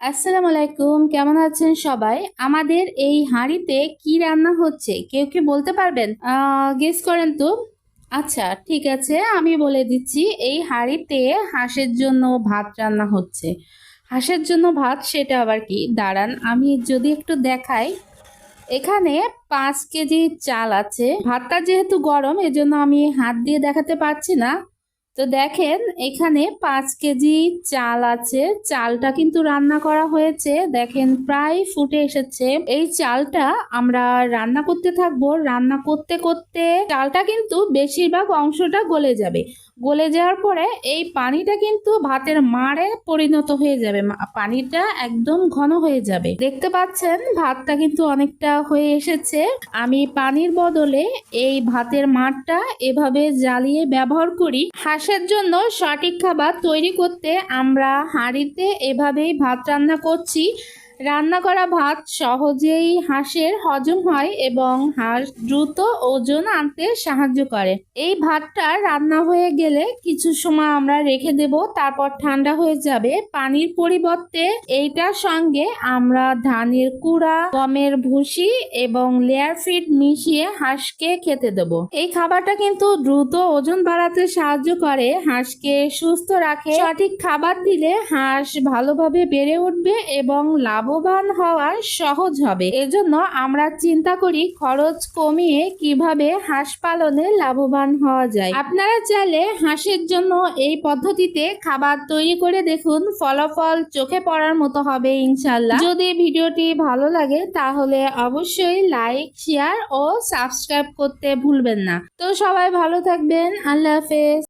আসসালামু আলাইকুম, কেমন আছেন সবাই? আমাদের এই হাঁড়িতে কি রান্না হচ্ছে? কেউ কি বলতে পারবেন? গেস করেন তো। আচ্ছা ঠিক আছে, আমি বলে দিচ্ছি, এই হাঁড়িতে হাঁসের জন্য ভাত রান্না হচ্ছে। হাঁসের জন্য ভাত, সেটা আবার কি? দাঁড়ান, আমি যদি একটু দেখাই। এখানে পাঁচ কেজি চাল আছে। ভাতটা যেহেতু গরম, এজন্য আমি হাত দিয়ে দেখাতে পারছি না। তো দেখেন, এখানে পাঁচ কেজি চাল আছে। চালটা কিন্তু রান্না করা হয়েছে। দেখেন, প্রায় ফুটে এসেছে। এই চালটা আমরা রান্না করতে থাকব। রান্না করতে করতে চালটা কিন্তু বেশিরভাগ অংশটা গলে যাবে। গলে যাওয়ার পরে এই পানিটা কিন্তু ভাতের মাড়ে পরিণত হয়ে যাবে। পানিটা একদম ঘন হয়ে যাবে। দেখতে পাচ্ছেন, ভাতটা কিন্তু অনেকটা হয়ে এসেছে। আমি পানির বদলে এই ভাতের মাঠটা এভাবে জ্বালিয়ে ব্যবহার করি। হাঁসের জন্য সঠিক খাবার তৈরি করতে আমরা হাঁড়িতে এভাবেই ভাত রান্না করছি। রান্না করা ভাত সহজেই হাঁসের হজম হয় এবং হাঁস দ্রুত ওজন আনতে সাহায্য করে। এই ভাতটা রান্না হয়ে গেলে কিছু সময় আমরা রেখে দেব, তারপর ঠান্ডা হয়ে যাবে। পানির পরিবর্তে এইটার সঙ্গে আমরা ধানের কুড়া, গমের ভুসি এবং লেয়ার ফিড মিশিয়ে হাঁসকে খেতে দেব। এই খাবারটা কিন্তু দ্রুত ওজন বাড়াতে সাহায্য করে, হাঁসকে সুস্থ রাখে। সঠিক খাবার দিলে হাঁস ভালোভাবে বেড়ে উঠবে এবং লাভবান হওয়া সহজ হবে। এজন্য আমরা চিন্তা করি খরচ কমিয়ে কীভাবে হাঁস পালনে লাভবান হওয়া যায়। আপনারা চাইলে হাঁসের জন্য এই পদ্ধতিতে খাবার তৈরি করে দেখুন। ফলাফল চোখে পড়ার মতো হবে ইনশাল্লাহ যদি ভিডিওটি ভালো লাগে তাহলে অবশ্যই লাইক, শেয়ার ও সাবস্ক্রাইব করতে ভুলবেন না। তো সবাই ভালো থাকবেন। আল্লাহ হাফেজ।